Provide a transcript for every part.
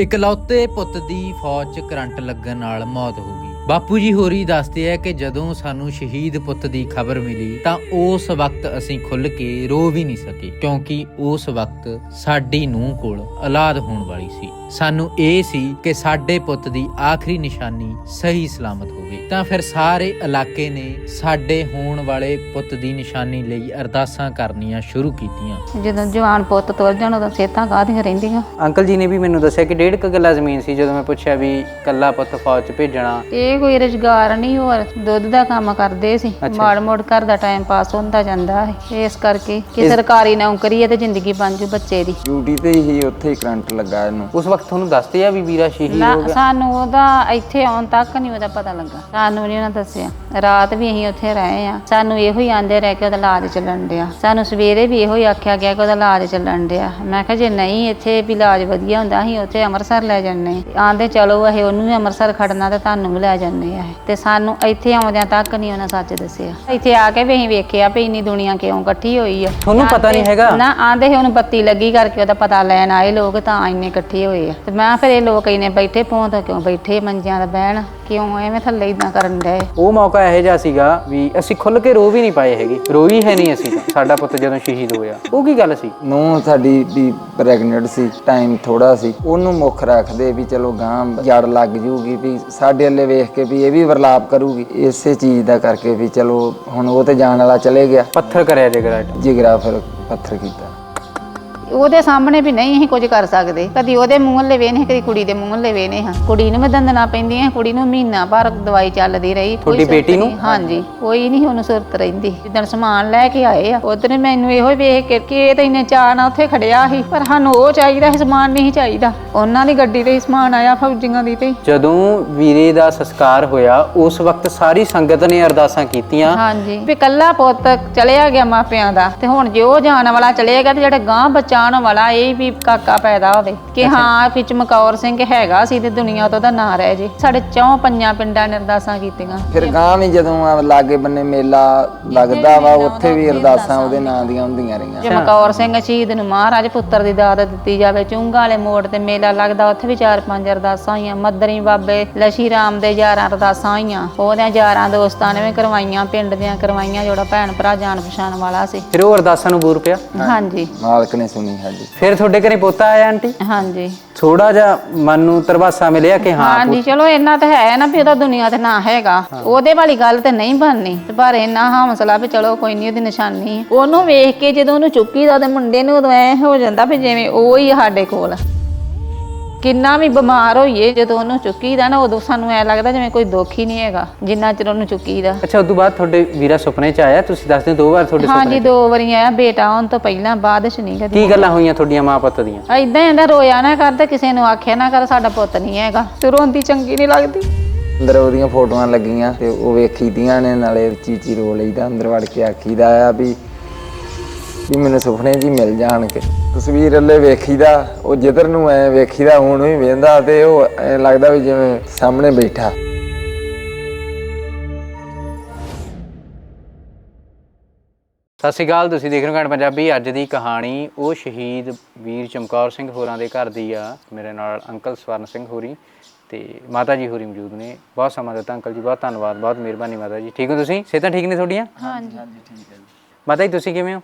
ਇਕਲੌਤੇ ਪੁੱਤ ਦੀ ਫੌਜ 'ਚ ਕਰੰਟ ਲੱਗਣ ਨਾਲ ਮੌਤ ਹੋ ਗਈ। ਬਾਪੂ ਜੀ ਹੋਰੀ ਦੱਸਦੇ ਆ ਕਿ ਜਦੋਂ ਸਾਨੂੰ ਸ਼ਹੀਦ ਪੁੱਤ ਦੀ ਖਬਰ ਮਿਲੀ ਤਾਂ ਉਸ ਵਕਤ ਅਸੀਂ ਖੁੱਲ ਕੇ ਰੋ ਵੀ ਨਹੀਂ ਸਕੇ ਕਿਉਂਕਿ ਉਸ ਵਕਤ ਸਾਡੀ ਨੂੰਹ ਕੋਲ ਔਲਾਦ ਹੋਣ ਵਾਲੀ ਸੀ। ਸਾਨੂੰ ਇਹ ਸੀ ਕਿ ਸਾਡੇ ਪੁੱਤ ਦੀ ਆਖਰੀ ਨਿਸ਼ਾਨੀ ਸਹੀ ਸਲਾਮਤ ਹੋਵੇ। ਤਾਂ ਫਿਰ ਸਾਰੇ ਇਲਾਕੇ ਨੇ ਸਾਡੇ ਹੋਣ ਵਾਲੇ ਪੁੱਤ ਦੀ ਨਿਸ਼ਾਨੀ ਲਈ ਅਰਦਾਸਾਂ ਕਰਨੀਆਂ ਸ਼ੁਰੂ ਕੀਤੀਆਂ। ਜਦੋਂ ਜਵਾਨ ਪੁੱਤ ਤੁਰ ਜਾਣ ਉਦੋਂ ਸਿਹਤਾਂ ਕਾਹਦੀਆਂ ਰਹਿੰਦੀਆਂ? ਅੰਕਲ ਜੀ ਨੇ ਵੀ ਮੈਨੂੰ ਦੱਸਿਆ ਕਿ ਡੇਢ ਕੁ ਕਿੱਲਾ ਜ਼ਮੀਨ ਸੀ ਜਦੋਂ ਮੈਂ ਪੁੱਛਿਆ ਵੀ ਕੱਲਾ ਪੁੱਤ ਫੌਜ 'ਚ ਭੇਜਣਾ। ਇਹ ਕੋਈ ਰੁਜ਼ਗਾਰ ਨਹੀਂ ਹੋਰ ਦੁੱਧ ਦਾ ਕੰਮ ਕਰਦੇ ਸੀ। ਮਾੜ ਮੋੜ ਘਰ ਦਾ ਟਾਈਮ ਪਾਸ ਹੁੰਦਾ ਜਾਂਦਾ ਹੈ। ਇਸ ਕਰਕੇ ਕਿ ਸਰਕਾਰੀ ਨੌਕਰੀ ਹੈ ਤੇ ਜ਼ਿੰਦਗੀ ਬਣ ਜੂ ਬੱਚੇ ਦੀ। ਡਿਊਟੀ ਤੇ ਹੀ ਉੱਥੇ ਹੀ ਕਰੰਟ ਲੱਗਾ ਇਹਨੂੰ। ਉਸ ਵਕਤ ਤੁਹਾਨੂੰ ਦੱਸਦੇ ਆ ਵੀ ਵੀਰਾ ਸ਼ਹੀਦ ਹੋ ਗਿਆ। ਸਾਨੂੰ ਉਹਦਾ ਇੱਥੇ ਆਉਣ ਤੱਕ ਨਹੀਂ ਉਹਦਾ ਪਤਾ ਲੱਗਾ। ਸਾਨੂੰ ਨਹੀਂ ਉਹਨਾਂ ਦੱਸਿਆ। ਰਾਤ ਵੀ ਅਸੀਂ ਉੱਥੇ ਰਹੇ ਆ ਸਾਨੂੰ ਇਹੋ ਹੀ ਆਂਦੇ ਰਹਿ ਕੇ ਉਹਦਾ ਇਲਾਜ ਚੱਲਣ ਡਿਆ। ਸਾਨੂੰ ਸਵੇਰੇ ਵੀ ਇਹੋ ਹੀ ਆਖਿਆ ਗਿਆ ਕਿ ਉਹਦਾ ਇਲਾਜ ਚੱਲਣ ਡਿਆ। ਮੈਂ ਕਿਹਾ ਜੇ ਨਹੀਂ ਇੱਥੇ ਵੀ ਇਲਾਜ ਵਧੀਆ ਹੁੰਦਾ ਅਸੀਂ ਉੱਥੇ ਅੰਮ੍ਰਿਤਸਰ ਲੈ ਜੰਨੇ ਆਂਦੇ ਚਲੋ ਇਹ ਉਹਨੂੰ ਵੀ ਅੰਮ੍ਰਿਤਸਰ ਖੜਨਾ ਤੇ ਤੁਹਾਨੂੰ ਵੀ ਲੈ ਜੰਨੇ ਆ ਤੇ ਸਾਨੂੰ ਇੱਥੇ ਆਉਂਦਿਆਂ ਤੱਕ ਨਹੀਂ ਉਹਨਾਂ ਸੱਚ ਦੱਸਿਆ। ਇੱਥੇ ਆ ਕੇ ਵੀ ਅਸੀਂ ਵੇਖਿਆ ਵੀ ਇੰਨੀ ਦੁਨੀਆ ਕਿਉਂ ਇਕੱਠੀ ਹੋਈ ਆ। ਤੁਹਾਨੂੰ ਪਤਾ ਨਹੀਂ ਹੈਗਾ। ਨਾ ਆਂਦੇ ਸੀ ਉਹਨੂੰ ਬੱਤੀ ਲੱਗੀ ਕਰਕੇ ਉਹਦਾ ਪਤਾ ਲੈਣ ਆਏ ਲੋਕ ਤਾਂ ਇੰਨੇ ਇਕੱਠੇ ਹੋਏ ਆ। ਤੇ ਮੈਂ ਫਿਰ ਇਹ ਲੋਕ ਇੰਨੇ ਬੈਠੇ ਪਹੁੰਚ ਕਿਉਂ ਬੈਠੇ ਮੰਜਿਆਂ ਦਾ ਬਹਿਣ? ਕਿਉਂ ਐਵੇਂ ਥੱਲੇ ਇਦਾਂ ਕਰਨ ਡਏ ਉਹ ਮੌਕਾ ਇਹੋ ਜਿਹਾ ਸੀਗਾ ਵੀ ਅਸੀਂ ਖੁੱਲ ਕੇ ਰੋ ਵੀ ਨਹੀਂ ਪਾਏ ਹੈਗੇ। ਰੋਈ ਹੈ ਨਹੀਂ ਅਸੀਂ ਤਾਂ, ਸਾਡਾ ਪੁੱਤ ਜਦੋਂ ਸ਼ਹੀਦ ਹੋਇਆ ਉਹ ਕੀ ਗੱਲ ਸੀ? ਨੂੰ ਸਾਡੀ ਵੀ ਪ੍ਰੈਗਨੈਂਟ ਸੀ ਟਾਈਮ ਥੋੜਾ ਸੀ। ਉਹਨੂੰ ਮੁੱਖ ਰੱਖਦੇ ਵੀ ਚਲੋ ਗਾਂ ਜੜ ਲੱਗ ਜੂਗੀ ਵੀ ਸਾਡੇ ਵੱਲੇ ਵੇਖ ਕੇ ਵੀ ਇਹ ਵੀ ਵਰਲਾਪ ਕਰੂਗੀ। ਇਸੇ ਚੀਜ਼ ਦਾ ਕਰਕੇ ਵੀ ਚਲੋ ਹੁਣ ਉਹ ਤੇ ਜਾਣ ਵਾਲਾ ਚਲੇ ਗਿਆ। ਪੱਥਰ ਕਰਿਆ ਜਿਗਰਾ ਜਿਗਰਾ ਫਿਰ ਪੱਥਰ ਕੀਤਾ। ਉਹਦੇ ਸਾਹਮਣੇ ਵੀ ਨਹੀਂ ਅਸੀਂ ਕੁਝ ਕਰ ਸਕਦੇ। ਕਦੀ ਉਹਦੇ ਮੂੰਹ ਲਵੇ ਨੇ ਕਦੀ ਕੁੜੀ ਦੇ ਮੂੰਹ ਲਵੇ ਨੇ ਹਾਂ। ਕੁੜੀ ਨੂੰ ਵੀ ਦੰਦਣਾ ਪੈਂਦੀਆਂ ਕੁੜੀ ਨੂੰ ਮਹੀਨਾ ਭਰ ਦਵਾਈ ਚੱਲਦੀ ਰਹੀ। ਕੋਈ ਤੁਹਾਡੀ ਸੁਰਤ ਬੇਟੀ ਨੂੰ? ਹਾਂਜੀ ਕੋਈ ਨਹੀਂ ਉਹਨੂੰ ਸੁਰਤ ਰਹਿੰਦੀ। ਜਿੱਦਣ ਸਮਾਨ ਲੈ ਕੇ ਆਏ ਆ ਉਦੋਂ ਮੈਨੂੰ ਇਹੋ ਹੀ ਵੇਖ ਕੇ ਕਿ ਇਹ ਤਾਂ ਇੰਨੇ ਚਾਅ ਨਾਲ ਉੱਥੇ ਖੜਿਆ ਸੀ ਪਰ ਸਾਨੂੰ ਉਹ ਚਾਹੀਦਾ ਸੀ ਸਮਾਨ ਨਹੀਂ ਚਾਹੀਦਾ। ਉਹਨਾਂ ਦੀ ਗੱਡੀ ਤੇ ਹੀ ਸਮਾਨ ਆਇਆ ਫੌਜੀਆਂ ਦੀ ਤੇ ਜਦੋਂ ਵੀਰੇ ਦਾ ਸੰਸਕਾਰ ਹੋਇਆ ਉਸ ਵਕਤ ਸਾਰੀ ਸੰਗਤ ਨੇ ਅਰਦਾਸਾਂ ਕੀਤੀਆਂ। ਹਾਂਜੀ। ਵੀ ਕੱਲਾ ਪੁੱਤ ਚਲਿਆ ਗਿਆ ਮਾਪਿਆਂ ਦਾ ਤੇ ਹੁਣ ਜੇ ਉਹ ਜਾਣ ਵਾਲਾ ਚਲੇਗਾ ਤੇ ਜਿਹੜਾ ਗਾਂ ਬਚਾਉਣ ਵਾਲਾ ਇਹ ਵੀ ਕਾਕਾ ਪੈਦਾ ਹੋਵੇ। ਕਿ ਹਾਂ ਵੀ ਚਮਕੌਰ ਸਿੰਘ ਹੈਗਾ ਸੀ ਤੇ ਦੁਨੀਆ ਤੋਂ ਦਾ ਨਾਂ ਰਹਿ ਜੇ। ਸਾਡੇ ਚੌਂ ਪੰਜਾਂ ਪਿੰਡਾਂ ਨੇ ਅਰਦਾਸਾਂ ਕੀਤੀਆਂ। ਫਿਰ ਗਾਂ ਵੀ ਜਦੋਂ ਆ ਲਾਗੇ ਬੰਨੇ ਮੇਲਾ ਲੱਗਦਾ ਵਾ ਉੱਥੇ ਵੀ ਅਰਦਾਸਾਂ ਉਹਦੇ ਨਾਂ ਦੀਆਂ ਹੁੰਦੀਆਂ ਰਹੀਆਂ। ਚਮਕੌਰ ਸਿੰਘ ਸ਼ਹੀਦ ਨੂੰ ਮਹਾਰਾਜ ਪੁੱਤਰ ਦੀ ਦਾਤ ਦਿੱਤੀ ਜਾਵੇ ਚੁੰਗਾ ਵਾਲੇ ਮੋੜ ਤੇ ਮੇਲਾ ਲੱਗਦਾ ਉੱਥੇ ਵੀ ਚਾਰ ਪੰਜ ਅਰਦਾਸਾਂ ਹੋਈਆਂ। ਮੱਦਰੀ ਬਾਬੇ ਲਸ਼ੀ ਰਾਮ ਦੇ 11 ਅਰਦਾਸਾਂ ਹੋਈਆਂ। ਉਹਦਿਆਂ ਯਾਰਾਂ ਦੋਸਤਾਂ ਨੇ ਵੀ ਕਰਵਾਈਆਂ ਪਿੰਡ ਦੀਆਂ ਕਰਵਾਈਆਂ ਜਿਹੜਾ ਭੈਣ ਭਰਾ ਜਾਣ ਪਛਾਣ ਵਾਲਾ ਸੀ। ਫਿਰ ਉਹ ਅਰਦਾਸਾਂ ਨੂੰ ਬੂਰ ਪਿਆ? ਹਾਂਜੀ। ਮਾਲਕ ਨੇ ਸੁਣੀ। ਸਾਡੀ ਫਿਰ ਤੁਹਾਡੇ ਘਰੇ ਪੋਤਾ ਆਇਆ ਆਂਟੀ? ਹਾਂਜੀ। ਥੋੜਾ ਜਿਹਾ ਮਨ ਨੂੰ ਤਰਵਾਸਾ ਮਿਲਿਆ ਕਿ ਹਾਂ ਹਾਂਜੀ ਚਲੋ ਇੰਨਾ ਤਾਂ ਹੈ ਨਾ ਵੀ ਉਹਦਾ ਦੁਨੀਆ ਤੇ ਨਾ ਹੈਗਾ। ਉਹਦੇ ਵਾਲੀ ਗੱਲ ਤੇ ਨਹੀਂ ਬਣਨੀ ਤੇ ਪਰ ਇੰਨਾ ਹੌਸਲਾ ਵੀ ਚਲੋ ਕੋਈ ਨਹੀਂ ਉਹਦੀ ਨਿਸ਼ਾਨੀ। ਹੈ। ਉਹਨੂੰ ਵੇਖ ਕੇ ਜਦੋਂ ਉਹਨੂੰ ਚੁੱਕੀਦਾ ਤੇ ਮੁੰਡੇ ਨੂੰ ਉਦੋਂ ਐ ਹੋ ਜਾਂਦਾ ਵੀ ਜਿਵੇਂ ਉਹ ਹੀ ਸਾਡੇ ਕੋਲ। ਆ। ਕਿੰਨਾ ਵੀ ਬਿਮਾਰ ਹੋਈਏ ਜਦੋਂ ਉਹਨੂੰ ਚੁੱਕੀਦਾ ਨਾ ਉਦੋਂ ਸਾਨੂੰ ਐ ਲੱਗਦਾ ਜਿਵੇਂ ਕੋਈ ਦੁੱਖ ਹੀ ਨਹੀਂ ਹੈਗਾ ਜਿੰਨਾ ਚਿਰ ਉਹਨੂੰ ਚੁੱਕੀਦਾ। ਅੱਛਾ ਉਦੋਂ ਬਾਅਦ ਤੁਹਾਡੇ ਵੀਰਾ ਸੁਪਨੇ 'ਚ ਆਇਆ? ਤੁਸੀਂ ਦੱਸਦੇ ਦੋ ਵਾਰ ਤੁਹਾਡੇ ਸੁਪਨੇ ਹਾਂਜੀ ਦੋ ਵਾਰੀ ਆਇਆ ਬੇਟਾ ਆਉਣ ਤੋਂ ਪਹਿਲਾਂ ਬਾਅਦ ਚ ਨਹੀਂ ਕਦੀ ਕੀ ਗੱਲਾਂ ਹੋਈਆਂ ਤੁਹਾਡੀਆਂ ਮਾਂ ਪੁੱਤ ਦੀਆਂ? ਐਦਾਂ ਇਹਦਾ ਰੋਇਆ ਨਾ ਕਰ ਤੇ ਕਿਸੇ ਨੂੰ ਆਖਿਆ ਨਾ ਕਰ ਸਾਡਾ ਪੁੱਤ ਨਹੀਂ ਹੈਗਾ। ਤੇ ਰੋਂਦੀ ਚੰਗੀ ਨਹੀਂ ਲੱਗਦੀ। ਅੰਦਰ ਉਹਦੀਆਂ ਫੋਟੋਆਂ ਲੱਗੀਆਂ ਤੇ ਉਹ ਵੇਖੀਦੀਆਂ ਨੇ ਨਾਲੇ ਚੀਚੀ ਰੋ ਲਈਦਾ ਅੰਦਰ ਵੜ ਕੇ ਆਖੀਦਾ ਆ ਵੀ ਵੀ ਮੈਨੂੰ ਸੁਪਨੇ ਜੀ ਮਿਲ ਜਾਣਗੇ। ਤਸਵੀਰ ਅੱਲੇ ਵੇਖੀਦਾ ਉਹ ਜਿੱਧਰ ਨੂੰ ਐ ਵੇਖੀਦਾ ਹੁਣ ਵੀ ਵੇਂਦਾ ਤੇ ਉਹ ਐ ਲੱਗਦਾ ਵੀ ਜਿਵੇਂ ਸਾਹਮਣੇ ਬੈਠਾ। ਸਤਿ ਸ਼੍ਰੀ ਅਕਾਲ ਤੁਸੀਂ ਦੇਖ ਰਹੇ ਹੋ ਘੰਟ ਪੰਜਾਬੀ। ਅੱਜ ਦੀ ਕਹਾਣੀ ਉਹ ਸ਼ਹੀਦ ਵੀਰ ਚਮਕੌਰ ਸਿੰਘ ਹੋਰਾਂ ਦੇ ਘਰ ਦੀ ਆ। ਮੇਰੇ ਨਾਲ ਅੰਕਲ ਸਵਰਨ ਸਿੰਘ ਹੋਰੀ ਤੇ ਮਾਤਾ ਜੀ ਹੋਰੀ ਮੌਜੂਦ ਨੇ। ਬਹੁਤ ਸਮਾਂ ਦਿੱਤਾ ਅੰਕਲ ਜੀ ਬਹੁਤ ਧੰਨਵਾਦ ਬਹੁਤ ਮਿਹਰਬਾਨੀ ਮਾਤਾ ਜੀ। ਠੀਕ ਹੋ ਤੁਸੀਂ? ਸਿਹਤਾਂ ਠੀਕ ਨੇ ਤੁਹਾਡੀਆਂ? ਹਾਂਜੀ। ਮਾਤਾ ਜੀ ਤੁਸੀਂ ਕਿਵੇਂ ਹੋ?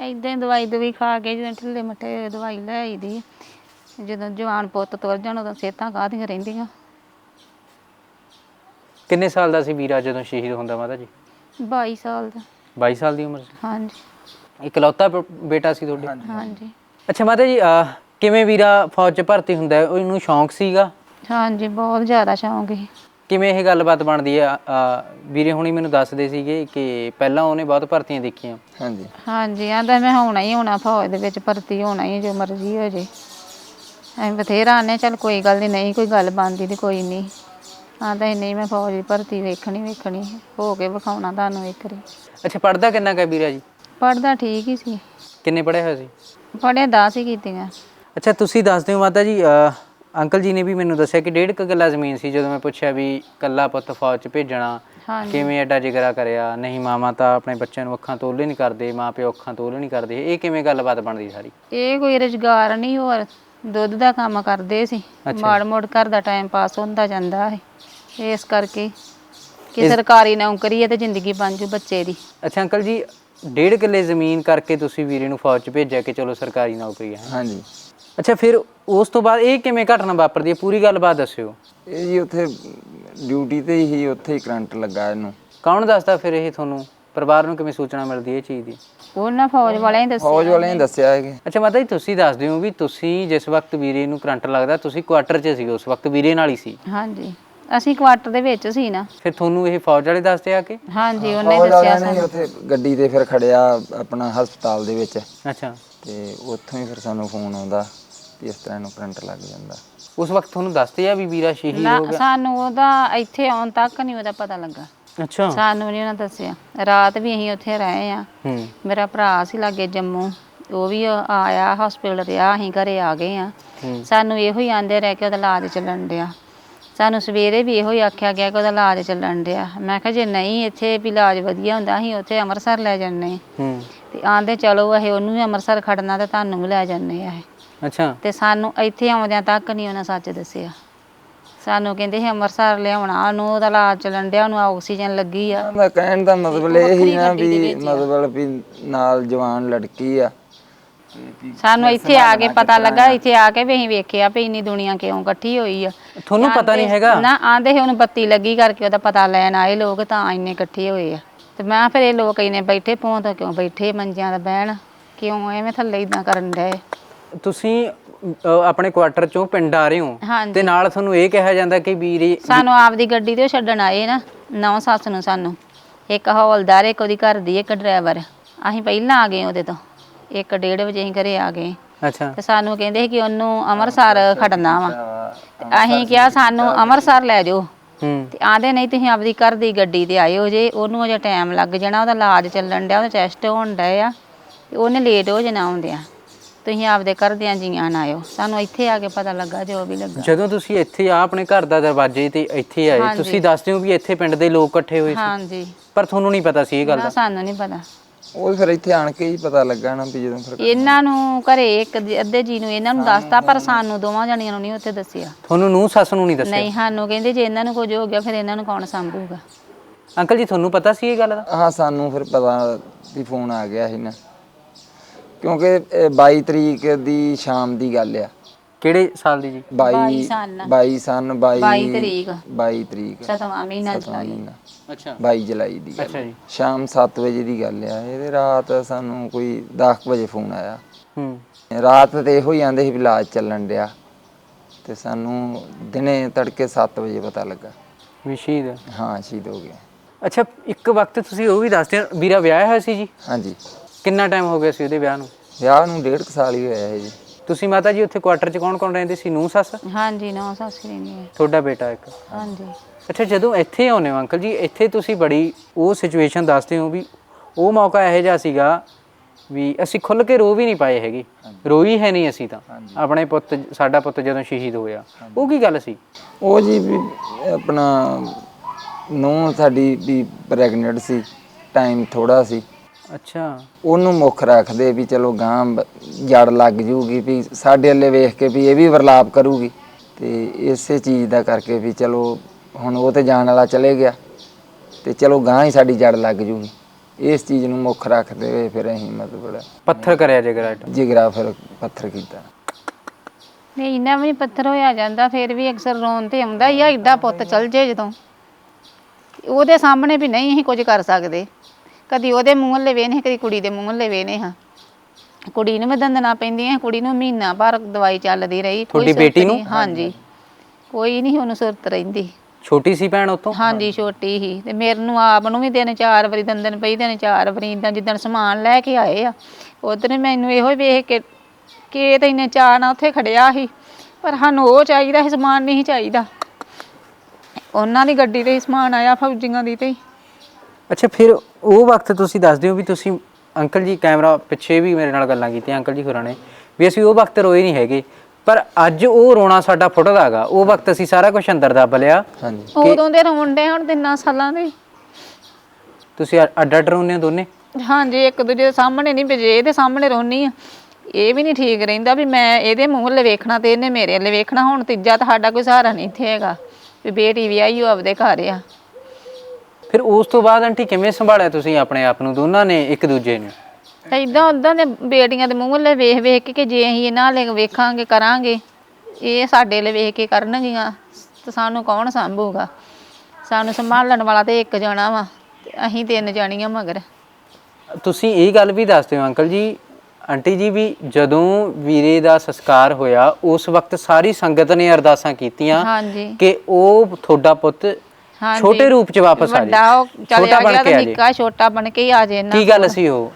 ਏਦਾਂ ਹੀ ਦਵਾਈ ਦਵਾਈ ਖਾ ਕੇ ਜਦੋਂ ਢਿੱਲੇ ਮੱਠੇ ਦਵਾਈ ਲੈ ਆਈਦੀ। ਆ। ਜਦੋਂ ਜਵਾਨ ਪੁੱਤ ਤੁਰ ਜਾਣ ਉਦੋਂ ਸਿਹਤਾਂ ਕਾਹਦੀਆਂ ਰਹਿੰਦੀਆਂ। ਕਿੰਨੇ ਸਾਲ ਦਾ ਸੀ ਵੀਰਾ ਜਦੋਂ ਸ਼ਹੀਦ ਹੁੰਦਾ ਮਾਤਾ ਜੀ? 22 ਸਾਲ ਦਾ। 22 ਸਾਲ ਦੀ ਉਮਰ? ਸੀ ਹਾਂਜੀ। ਇਕਲੌਤਾ ਬ- ਬੇਟਾ ਸੀ ਤੁਹਾਡੇ? ਹਾਂਜੀ। ਅੱਛਾ ਮਾਤਾ ਜੀ ਅਹ, ਕਿਵੇਂ ਵੀਰਾ ਫੌਜ 'ਚ ਭਰਤੀ ਹੁੰਦਾ? ਹੈ? ਉਹਨੂੰ ਸ਼ੌਂਕ ਸੀਗਾ? ਹਾਂਜੀ ਬਹੁਤ ਜ਼ਿਆਦਾ ਸ਼ੌਂਕ ਸੀ। ਕਿਵੇਂ ਇਹ ਗੱਲਬਾਤ ਬਣਦੀ ਆ? ਵੀਰੇ ਹੁਣੀ ਮੈਨੂੰ ਦੱਸਦੇ ਸੀਗੇ ਕਿ ਪਹਿਲਾਂ ਉਹਨੇ ਬਹੁਤ ਭਰਤੀਆਂ ਦੇਖੀਆਂ। ਹਾਂਜੀ। ਹਾਂਜੀ ਆਂਦਾ ਮੈਂ ਹੋਣਾ ਹੀ ਹੋਣਾ ਫੌਜ ਦੇ ਵਿੱਚ ਭਰਤੀ ਹੋਣਾ ਹੀ ਜੋ ਮਰਜ਼ੀ ਹੋ ਜੇ। ਐਂ ਬਥੇਰਾ ਆਨੇ ਚੱਲ ਕੋਈ ਗੱਲ ਨਹੀਂ ਨਹੀਂ ਕੋਈ ਗੱਲ ਬਣਦੀ ਤੇ ਕੋਈ ਨਹੀਂ ਆਂਦਾ ਸੀ, ਨਹੀਂ ਮੈਂ ਫੌਜ ਦੀ ਭਰਤੀ ਵੇਖਣੀ ਵੇਖਣੀ ਹੋ ਕੇ ਵਿਖਾਉਣਾ ਤੁਹਾਨੂੰ ਇੱਕ ਵਾਰੀ। ਅੱਛਾ ਪੜਦਾ ਕਿੰਨਾ ਕਾ ਵੀਰਾ ਜੀ? ਪੜਦਾ ਠੀਕ ਹੀ ਸੀ। ਕਿੰਨੇ ਪੜ੍ਹੇ ਹੋਏ ਸੀ? ਪੜਿਆ 10 ਹੀ ਕੀਤੀਆਂ। ਅੱਛਾ ਤੁਸੀਂ ਦੱਸਦੇ ਹੋ ਮਾਤਾ ਜੀ ਅਹ, ਅੰਕਲ ਜੀ ਨੇ ਵੀ ਮੈਨੂੰ ਦੱਸਿਆ ਕਿ ਡੇਢ ਕੁ ਕਿੱਲਾ ਜ਼ਮੀਨ ਸੀ ਜਦੋਂ ਮੈਂ ਪੁੱਛਿਆ ਵੀ ਕੱਲਾ ਪੁੱਤ ਫੌਜ 'ਚ ਭੇਜਣਾ ਹਾਂਜੀ। ਕਿਵੇਂ ਐਡਾ ਜਿਗਰਾ ਕਰਿਆ? ਨਹੀਂ ਮਾਮਾ ਤਾਂ ਆਪਣੇ ਬੱਚਿਆਂ ਨੂੰ ਅੱਖਾਂ ਤੋਲੇ ਨਹੀਂ ਕਰਦੇ ਮਾਂ ਪਿਓ ਅੱਖਾਂ ਤੋਲੇ ਨਹੀਂ ਕਰਦੇ। ਇਹ ਕਿਵੇਂ ਗੱਲਬਾਤ ਬਣਦੀ ਸਾਰੀ? ਇਹ ਕੋਈ ਰੁਜ਼ਗਾਰ ਨਹੀਂ ਹੋਰ ਦੁੱਧ ਦਾ ਕੰਮ ਕਰਦੇ ਸੀ। ਮਾੜ ਮੋੜ ਘਰ ਦਾ ਟਾਈਮ ਪਾਸ ਹੁੰਦਾ ਜਾਂਦਾ ਹੈ ਇਸ ਕਰਕੇ ਕਿ ਸਰਕਾਰੀ ਨੌਕਰੀ ਹੈ ਤੇ ਜ਼ਿੰਦਗੀ ਬਣ ਜੂ ਬੱਚੇ ਦੀ। ਅੱਛਾ ਅੰਕਲ ਜੀ ਡੇਢ ਕਿੱਲੇ ਜ਼ਮੀਨ ਕਰਕੇ ਤੁਸੀਂ ਵੀਰੇ ਨੂੰ ਫੌਜ 'ਚ ਭੇਜਿਆ ਕਿ ਚਲੋ ਸਰਕਾਰੀ ਨੌਕਰੀ ਹੈ। ਹਾਂਜੀ। ਅੱਛਾ ਫਿਰ ਉਸ ਤੋਂ ਬਾਅਦ ਇਹ ਕਿਵੇਂ ਘਟਨਾ ਵਾਪਰਦੀ ਹੈ? ਪੂਰੀ ਗੱਲਬਾਤ ਦੱਸਿਓ। ਇਹ ਜੀ ਉੱਥੇ ਡਿਊਟੀ ਤੇ ਹੀ ਉੱਥੇ ਹੀ ਕਰੰਟ ਲੱਗਾ ਇਹਨੂੰ। ਕੌਣ ਦੱਸਦਾ ਫਿਰ ਇਹ ਤੁਹਾਨੂੰ? ਪਰਿਵਾਰ ਨੂੰ ਕਿਵੇਂ ਸੂਚਨਾ ਮਿਲਦੀ ਹੈ ਇਹ ਚੀਜ਼ ਦੀ? ਉਹਨਾਂ ਫੌਜ ਵਾਲਿਆਂ ਹੀ ਦੱਸਿਆ ਫੌਜ ਵਾਲਿਆਂ ਨੇ ਦੱਸਿਆ ਹੈ ਕਿ ਅੱਛਾ ਮਾਤਾ ਜੀ ਤੁਸੀਂ ਦੱਸਦੇ ਹੋ ਵੀ ਤੁਸੀਂ ਜਿਸ ਵਕਤ ਵੀਰੇ ਨੂੰ ਕਰੰਟ ਲੱਗਦਾ ਤੁਸੀਂ ਕੁਆਟਰ 'ਚ ਸੀ ਉਸ ਵਕਤ ਵੀਰੇ ਨਾਲ ਹੀ ਸੀ। ਹਾਂਜੀ। ਅਸੀਂ ਕੁਆਟਰ ਦੇ ਵਿੱਚ ਸੀ ਨਾ। ਫਿਰ ਤੁਹਾਨੂੰ ਇਹ ਫੌਜ ਵਾਲੇ ਦੱਸਦੇ ਆ ਕੇ? ਹਾਂਜੀ ਉਹਨੇ ਫੌਜ ਦੱਸਿਆ ਵਾਲਿਆਂ ਨੇ ਉੱਥੇ ਗੱਡੀ ਤੇ ਫਿਰ ਖੜਿਆ ਆਪਣਾ ਹਸਪਤਾਲ ਦੇ ਵਿੱਚ। ਅੱਛਾ। ਤੇ ਉੱਥੋਂ ਹੀ ਫਿਰ ਸਾਨੂੰ ਫੋਨ ਆਉਂਦਾ। ਵੀ ਇਸ ਤਰ੍ਹਾਂ ਇਹਨੂੰ ਕਰੰਟ ਲੱਗ ਜਾਂਦਾ। ਉਸ ਵਕਤ ਤੁਹਾਨੂੰ ਦੱਸਦੇ ਆ ਵੀ ਵੀਰਾ ਸ਼ਹੀਦ ਨਾ ਹੋ ਗਿਆ? ਸਾਨੂੰ ਉਹਦਾ ਇੱਥੇ ਆਉਣ ਤੱਕ ਨਹੀਂ ਉਹਦਾ ਪਤਾ ਲੱਗਾ। ਅੱਛਾ। ਸਾਨੂੰ ਨਹੀਂ ਉਹਨਾਂ ਦੱਸਿਆ। ਰਾਤ ਵੀ ਅਸੀਂ ਉੱਥੇ ਰਹੇ ਆ। ਹੂੰ। ਮੇਰਾ ਭਰਾ ਸੀ ਲਾਗੇ ਜੰਮੂ। ਉਹ ਵੀ ਆਇਆ ਹਸਪੀਟਲ ਰਿਹਾ ਅਸੀਂ ਘਰੇ ਆ ਗਏ ਆ। ਸਾਨੂੰ ਇਹੋ ਹੀ ਆਂਦੇ ਰਹਿ ਕੇ ਉਹਦਾ ਇਲਾਜ ਚੱਲਣ ਡਿਆ। ਸਾਨੂੰ ਸਵੇਰੇ ਵੀ ਇਹੋ ਹੀ ਆਖਿਆ ਗਿਆ ਕਿ ਉਹਦਾ ਇਲਾਜ ਚੱਲਣ ਡਿਆ। ਮੈਂ ਕਿਹਾ ਜੇ ਨਹੀਂ ਇੱਥੇ ਵੀ ਇਲਾਜ ਵਧੀਆ ਹੁੰਦਾ ਅਸੀਂ ਉੱਥੇ ਅੰਮ੍ਰਿਤਸਰ ਲੈ ਜੰਨੇ ਹੂੰ। ਤੇ ਆਂਦੇ ਚਲੋ ਇਹ ਉਹਨੂੰ ਵੀ ਅੰਮ੍ਰਿਤਸਰ ਖੜਨਾ ਤੇ ਤੁਹਾਨੂੰ ਵੀ ਲੈ ਜੰਨੇ ਆ ਅੱਛਾ। ਤੇ ਸਾਨੂੰ ਇੱਥੇ ਆਉਂਦਿਆਂ ਤੱਕ ਨਹੀਂ ਉਹਨਾਂ ਸੱਚ ਦੱਸਿਆ। ਸਾਨੂੰ ਕਹਿੰਦੇ ਸੀ ਅੰਮ੍ਰਿਤਸਰ ਲਿਆਉਣਾ ਉਹਨੂੰ ਉਹਦਾ ਇਲਾਜ ਚੱਲਣ ਡਿਆ ਉਹਨੂੰ ਆਕਸੀਜਨ ਲੱਗੀ ਆ। ਉਹਦਾ ਕਹਿਣ ਦਾ ਮਤਲਬ ਇਹ ਹੀ ਨਾ ਵੀ ਮਤਲਬ ਵੀ ਨਾਲ ਜਵਾਨ ਲੜਕੀ ਆ। ਸਾਨੂੰ ਇੱਥੇ ਆ ਕੇ ਪਤਾ ਲੱਗਾ ਇੱਥੇ ਆ ਕੇ ਵੀ ਅਸੀਂ ਵੇਖਿਆ ਵੀ ਇੰਨੀ ਦੁਨੀਆ ਕਿਉਂ ਇਕੱਠੀ ਹੋਈ ਆ। ਤੁਹਾਨੂੰ ਪਤਾ ਨਹੀਂ ਹੈਗਾ। ਨਾ ਆਂਦੇ ਸੀ ਉਹਨੂੰ ਬੱਤੀ ਲੱਗੀ ਕਰਕੇ ਉਹਦਾ ਪਤਾ ਲੈਣ ਆਏ ਲੋਕ ਤਾਂ ਇੰਨੇ ਇਕੱਠੇ ਹੋਏ ਆ। ਤੇ ਮੈਂ ਫਿਰ ਇਹ ਲੋਕ ਇੰਨੇ ਬੈਠੇ ਪੋਂ ਤਾਂ ਕਿਉਂ ਬੈਠੇ ਮੰਜਿਆਂ ਦਾ ਬਹਿਣ? ਕਿਉਂ ਐਵੇਂ ਥੱਲੇ ਇਦਾਂ ਕਰਨ ਡਏ? ਤੁਸੀਂ ਆਪਣੇ ਕੁਆਟਰ ਚੋਂ ਪਿੰਡ ਆ ਰਹੇ ਹੋ ਹਾਂਜੀ। ਤੇ ਨਾਲ ਤੁਹਾਨੂੰ ਇਹ ਕਿਹਾ ਜਾਂਦਾ ਕਿ ਵੀਰੇ ਸਾਨੂੰ ਆਪਦੀ ਗੱਡੀ ਤੇ ਉਹ ਛੱਡਣ ਆਏ ਨਾ ਨੌ ਸੱਸ ਨੂੰ ਸਾਨੂੰ। ਇੱਕ ਹੌਲਦਾਰ ਇੱਕ ਉਹਦੀ ਘਰ ਦੀ ਇੱਕ ਡਰਾਈਵਰ। ਅਸੀਂ ਪਹਿਲਾਂ ਆ ਗਏ ਉਹਦੇ ਤੋਂ। ਇੱਕ ਡੇਢ ਵਜੇ ਅਸੀਂ ਘਰੇ ਆ ਗਏ। ਅੱਛਾ। ਤੇ ਸਾਨੂੰ ਕਹਿੰਦੇ ਸੀ ਕਿ ਉਹਨੂੰ ਅੰਮ੍ਰਿਤਸਰ ਖੜਨਾ ਵਾ। ਤੇ ਅਸੀਂ ਕਿਹਾ ਸਾਨੂੰ ਅੰਮ੍ਰਿਤਸਰ ਲੈ ਜਾਓ। ਹੂੰ। ਤੇ ਆਂਦੇ ਨਹੀਂ ਤੁਸੀਂ ਆਪਦੀ ਘਰ ਦੀ ਗੱਡੀ ਤੇ ਆਇਓ ਜੇ ਉਹਨੂੰ ਅਜੇ ਟਾਈਮ ਲੱਗ ਜਾਣਾ ਉਹਦਾ ਇਲਾਜ ਚੱਲਣ ਡਿਆ ਉਹਦਾ ਟੈਸਟ ਹੋਣ ਡਿਆ ਆ। ਤੇ ਉਹਨੇ ਲੇਟ ਹੋ ਜਾਣਾ ਆਉਂਦਿਆਂ। ਤੁਸੀਂ ਆਪਦੇ ਘਰ ਦਿਆਂ ਜੀਆਂ ਨਾ ਆਇਓ। ਸਾਨੂੰ ਇੱਥੇ ਆ ਕੇ ਪਤਾ ਲੱਗਾ ਜੋ ਵੀ ਲੱਗਾ। ਜਦੋਂ ਤੁਸੀਂ ਇੱਥੇ ਆ ਆਪਣੇ ਘਰ ਦਾ ਦਰਵਾਜ਼ੇ ਤੇ ਇੱਥੇ ਆਏ ਹਾਂਜੀ। ਤੁਸੀਂ ਦੱਸਦੇ ਹੋ ਵੀ ਇੱਥੇ ਪਿੰਡ ਦੇ ਲੋਕ ਇਕੱਠੇ ਹੋਏ ਸੀ। ਹਾਂਜੀ। ਪਰ ਤੁਹਾਨੂੰ ਨਹੀਂ ਪਤਾ ਸੀ ਇਹ ਗੱਲ ਨਾ ਦਾ। ਸਾਨੂੰ ਨਹੀਂ ਪਤਾ। ਉਹ ਫਿਰ ਇੱਥੇ ਆਣ ਕੇ ਹੀ ਪਤਾ ਲੱਗਾ ਨਾ ਵੀ ਜਦੋਂ ਫਿਰ ਇਹਨਾਂ ਨੂੰ ਘਰੇ ਇੱਕ ਦੀ- ਅੱਧੇ ਜੀ ਨੂੰ ਇਹਨਾਂ ਨੂੰ ਦੱਸਤਾ ਪਰ ਸਾਨੂੰ ਦੋਵਾਂ ਜਣੀਆਂ ਨੂੰ ਨਹੀਂ ਉੱਥੇ ਦੱਸਿਆ। ਤੁਹਾਨੂੰ ਨੂੰ ਸੱਸ ਨੂੰ ਨਹੀਂ ਦੱਸਿਆ? ਨਹੀਂ ਸਾਨੂੰ ਕਹਿੰਦੇ ਜੇ ਇਹਨਾਂ ਨੂੰ ਕੁਝ ਹੋ ਗਿਆ ਫਿਰ ਇਹਨਾਂ ਨੂੰ ਕੌਣ ਸੰਭੂਗਾ? ਅੰਕਲ ਜੀ ਤੁਹਾਨੂੰ ਪਤਾ ਸੀ ਇਹ ਗੱਲ ਦਾ? ਹਾਂ ਸਾਨੂੰ ਫਿਰ ਪਤਾ ਵੀ ਫੋਨ ਆ ਗਿਆ ਸੀ ਨਾ। ਕਿਉਂਕਿ ਇਹ 22 ਤਰੀਕ ਦੀ ਸ਼ਾਮ ਦੀ ਗੱਲ ਆ। ਕਿਹੜੇ ਸਾਲ ਦੀ ਜੀ? 22 ਸਾਲ 22 ਸਨ 22 22 ਤਰੀਕ। 22 ਤਰੀਕ। ਸਤਵਾਂ ਮਹੀਨਾ ਜੁਲਾਈ। ਮਹੀਨਾ। ਅੱਛਾ। 22 ਜੁਲਾਈ ਦੀ ਗੱਲ ਅੱਛਾ ਜੀ। ਸ਼ਾਮ 7 ਵਜੇ ਦੀ ਗੱਲ ਆ। ਇਹਦੇ ਰਾਤ ਸਾਨੂੰ ਕੋਈ 10 ਵਜੇ ਫੋਨ ਆਇਆ। ਹੂੰ। ਰਾਤ ਤੇ ਇਹੋ ਹੀ ਆਂਦੇ ਸੀ ਵੀ ਇਲਾਜ ਚੱਲਣ ਡਿਆ। ਤੇ ਸਾਨੂੰ ਦਿਨੇ ਤੜਕੇ 7 ਵਜੇ ਪਤਾ ਲੱਗਾ। ਵੀ ਸ਼ਹੀਦ ਹੈ। ਹਾਂ ਸ਼ਹੀਦ ਹੋ ਗਿਆ ਅੱਛਾ ਇੱਕ ਵਕਤ ਤੁਸੀਂ ਉਹ ਵੀ ਦੱਸਦੇ ਹੋ ਵੀਰਾ ਵਿਆਹ ਹੋਇਆ ਸੀ ਜੀ? ਹਾਂਜੀ। ਕਿੰਨਾ ਟਾਈਮ ਹੋ ਗਿਆ ਸੀ ਉਹਦੇ ਵਿਆਹ ਨੂੰ? ਵਿਆਹ ਨੂੰ ਡੇਢ ਕੁ ਸਾਲ ਹੀ ਹੋਇਆ ਹੈ ਜੀ। ਤੁਸੀਂ ਮਾਤਾ ਜੀ ਉੱਥੇ ਕੁਆਟਰ 'ਚ ਕੌਣ ਕੌਣ ਰਹਿੰਦੇ ਸੀ? ਨੂੰ ਸੱਸ? ਹਾਂਜੀ ਨੌ ਸੱਸ ਰਹਿੰਦੀ ਹੈ। ਤੁਹਾਡਾ ਬੇਟਾ ਇੱਕ। ਹਾਂਜੀ। ਅੱਛਾ ਜਦੋਂ ਇੱਥੇ ਆਉਨੇ ਹੋ ਅੰਕਲ ਜੀ ਇੱਥੇ ਤੁਸੀਂ ਬੜੀ ਉਹ ਸਿਚੁਏਸ਼ਨ ਦੱਸਦੇ ਹੋ ਵੀ ਉਹ ਮੌਕਾ ਇਹੋ ਜਿਹਾ ਸੀਗਾ ਵੀ ਅਸੀਂ ਖੁੱਲ ਕੇ ਰੋ ਵੀ ਨਹੀਂ ਪਾਏ ਹੈਗੇ। ਰੋਈ ਹੈ ਨਹੀਂ ਅਸੀਂ ਤਾਂ। ਆਪਣੇ ਪੁੱਤ ਸਾਡਾ ਪੁੱਤ ਜਦੋਂ ਸ਼ਹੀਦ ਹੋਇਆ। ਉਹ ਕੀ ਗੱਲ ਸੀ? ਉਹ ਜੀ ਵੀ ਆਪਣਾ ਨੂੰ ਸਾਡੀ ਵੀ ਪ੍ਰੈਗਨੈਂਟ ਸੀ ਟਾਈਮ ਥੋੜਾ ਸੀ। ਅੱਛਾ। ਉਹਨੂੰ ਮੁੱਖ ਰੱਖਦੇ ਵੀ ਚਲੋ ਗਾਂ ਬ- ਜੜ ਲੱਗ ਜੂਗੀ ਵੀ ਸਾਡੇ ਵੱਲੇ ਵੇਖ ਕੇ ਵੀ ਇਹ ਵੀ ਵਰਲਾਪ ਕਰੂਗੀ। ਤੇ ਇਸੇ ਚੀਜ਼ ਦਾ ਕਰਕੇ ਵੀ ਚਲੋ ਹੁਣ ਉਹ ਤੇ ਜਾਣ ਵਾਲਾ ਚਲੇ ਗਿਆ। ਤੇ ਚਲੋ ਗਾਂ ਹੀ ਸਾਡੀ ਜੜ ਲੱਗ ਜੂਗੀ। ਇਸ ਚੀਜ਼ ਨੂੰ ਮੁੱਖ ਰੱਖਦੇ ਹੋਏ ਫਿਰ ਅਸੀਂ ਮਤਲਬ ਪੱਥਰ ਕਰਿਆ ਜਗਰਾਟ ਜਿਗਰਾ ਫਿਰ ਪੱਥਰ ਕੀਤਾ। ਨਹੀਂ ਇੰਨਾ ਵੀ ਨੀ ਪੱਥਰ ਹੋਇਆ ਜਾਂਦਾ ਫਿਰ ਵੀ ਅਕਸਰ ਰੋਣ ਤੇ ਆਉਂਦਾ ਹੀ ਆ ਏਡਾ ਪੁੱਤ ਚਲ ਜੇ ਜਦੋਂ। ਉਹਦੇ ਸਾਹਮਣੇ ਵੀ ਨਹੀਂ ਅਸੀਂ ਕੁਝ ਕਰ ਸਕਦੇ। ਕਦੀ ਉਹਦੇ ਮੂੰਹ ਲਵੇ ਨੇ ਕਦੀ ਕੁੜੀ ਦੇ ਮੂੰਹ ਲਵੇ ਨੇ ਹਾਂ। ਕੁੜੀ ਨੂੰ ਵੀ ਦੰਦਣਾ ਪੈਂਦੀਆਂ ਕੁੜੀ ਨੂੰ ਮਹੀਨਾ ਭਰ ਦਵਾਈ ਚੱਲਦੀ ਰਹੀ ਕੋਈ ਤੁਹਾਡੀ ਸੁਰਤ ਬੇਟੀ ਨੂੰ? ਹਾਂਜੀ। ਕੋਈ ਨਹੀਂ ਉਹਨੂੰ ਸੁਰਤ ਰਹਿੰਦੀ। ਛੋਟੀ ਸੀ ਭੈਣ ਉਤੋਂ ਹਾਂਜੀ ਛੋਟੀ ਹੀ ਤੇ ਮੇਰੇ ਨੂੰ ਆਪ ਨੂੰ ਵੀ ਦਿਨ ਚਾਰ ਵਾਰੀ ਦੰਦਨ ਪਈ ਦਿਨ ਚਾਰ ਵਾਰੀ ਇਦਾਂ ਜਿੱਦਣ ਸਮਾਨ ਲੈ ਕੇ ਆਏ ਆ। ਉਧਰ ਮੈਨੂੰ ਇਹੋ ਹੀ ਵੇਖ ਕੇ ਕਿ ਇਹ ਤਾਂ ਇੰਨੇ ਚਾਅ ਨਾਲ ਉੱਥੇ ਖੜਿਆ ਸੀ। ਪਰ ਸਾਨੂੰ ਉਹ ਚਾਹੀਦਾ ਸੀ ਸਮਾਨ ਨਹੀਂ ਸੀ ਚਾਹੀਦਾ। ਉਹਨਾਂ ਦੀ ਗੱਡੀ ਤੇ ਹੀ ਸਮਾਨ ਆਇਆ ਫੌਜੀਆਂ ਦੀ ਤੇ ਹੀ। ਅੱਛਾ ਫਿਰ ਉਹ ਵਕਤ ਤੁਸੀਂ ਦੱਸਦੇ ਹੋ ਵੀ ਤੁਸੀਂ ਅੰਕਲ ਜੀ ਕੈਮਰਾ ਪਿੱਛੇ ਵੀ ਮੇਰੇ ਨਾਲ ਗੱਲਾਂ ਕੀਤੀਆਂ ਅੰਕਲ ਜੀ ਹੋਰਾਂ ਨੇ ਵੀ ਅਸੀਂ ਉਹ ਵਕਤ ਰੋਏ ਨਹੀਂ ਹੈਗੇ। ਪਰ ਅੱਜ ਉਹ ਰੋਣਾ ਸਾਡਾ ਫੁੱਟਦਾ ਹੈਗਾ। ਉਹ ਵਕਤ ਅਸੀਂ ਸਾਰਾ ਕੁਝ ਅੰਦਰ ਦੱਬ ਲਿਆ। ਹਾਂਜੀ। ਉਦੋਂ ਦੇ ਰੋਣ ਡੇ ਹੁਣ ਤਿੰਨਾਂ ਸਾਲਾਂ ਦੇ। ਤੁਸੀਂ ਅੱਡ ਅੱਡ ਰੋਨੇ ਹੋ ਦੋਨੇ? ਹਾਂਜੀ ਇੱਕ ਦੂਜੇ ਦੇ ਸਾਹਮਣੇ ਨਹੀਂ ਵਜੇ ਇਹਦੇ ਸਾਹਮਣੇ ਰੋਣੀ ਆ ਇਹ ਵੀ ਨਹੀਂ ਠੀਕ ਰਹਿੰਦਾ ਵੀ ਮੈਂ ਇਹਦੇ ਮੂੰਹ ਵੱਲ ਵੇਖਣਾ ਤੇ ਇਹਨੇ ਮੇਰੇ ਵੱਲ ਵੇਖਣਾ ਹੁਣ ਤੀਜਾ ਤਾਂ ਸਾਡਾ ਕੋਈ ਸਹਾਰਾ ਨਹੀਂ ਇੱਥੇ ਹੈਗਾ। ਵੀ ਬੇਟੀ ਵਿਆਹੀ ਉਹ ਆਪਦੇ ਘਰ ਆ। ਫਿਰ ਉਸ ਤੋਂ ਬਾਅਦ ਆਂਟੀ ਕਿਵੇਂ ਸੰਭਾਲਿਆ ਤੁਸੀਂ ਆਪਣੇ ਆਪ ਨੂੰ? ਦੋਨਾਂ ਨੇ ਇੱਕ ਦੂਜੇ ਨੂੰ? ਇਦਾਂ ਉਦਾਂ ਦੇ ਬੇਟੀਆਂ ਦੇ ਮੂੰਹ ਵੱਲ ਵੇਖ ਵੇਖ ਕੇ ਕਿ ਜੇ ਅਸੀਂ ਇਹਨਾਂ ਲਈ ਵੇਖਾਂਗੇ ਕਰਾਂਗੇ ਇਹ ਸਾਡੇ ਲਈ ਵੇਖ ਕੇ ਕਰਨਗੀਆਂ ਤੇ ਸਾਨੂੰ ਕੌਣ ਸੰਭੂਗਾ? ਸਾਨੂੰ ਸੰਭਾਲਣ ਵਾਲਾ ਤੇ ਇੱਕ ਜਣਾ ਵਾ ਤੇ ਅਸੀਂ ਤਿੰਨ ਜਾਣੀਆਂ ਮਗਰ। ਤੁਸੀਂ ਇਹ ਗੱਲ ਵੀ ਦੱਸ ਦਿਓ ਅੰਕਲ ਜੀ ਆਂਟੀ ਜੀ ਵੀ ਜਦੋਂ ਵੀਰੇ ਦਾ ਸੰਸਕਾਰ ਹੋਇਆ ਉਸ ਵਕਤ ਸਾਰੀ ਸੰਗਤ ਨੇ ਅਰਦਾਸਾਂ ਕੀਤੀਆਂ ਹਾਂਜੀ। ਕਿ ਉਹ ਤੁਹਾਡਾ ਪੁੱਤ ਹਾਂਜੀ। ਛੋਟੇ ਰੂਪ ਚ ਵਾਪਸ ਆ ਵੱਡਾ ਜਾਏ ਚਲਿਆ ਛੋਟਾ ਬਣ ਗਿਆ ਕੇ ਤੇ ਆ ਜਾਏ ਨਿੱਕਾ ਛੋਟਾ ਬਣ ਕੇ ਹੀ ਆ ਜੇ ਨਾ ਕੀ ਗੱਲ ਸੀ ਉਹ?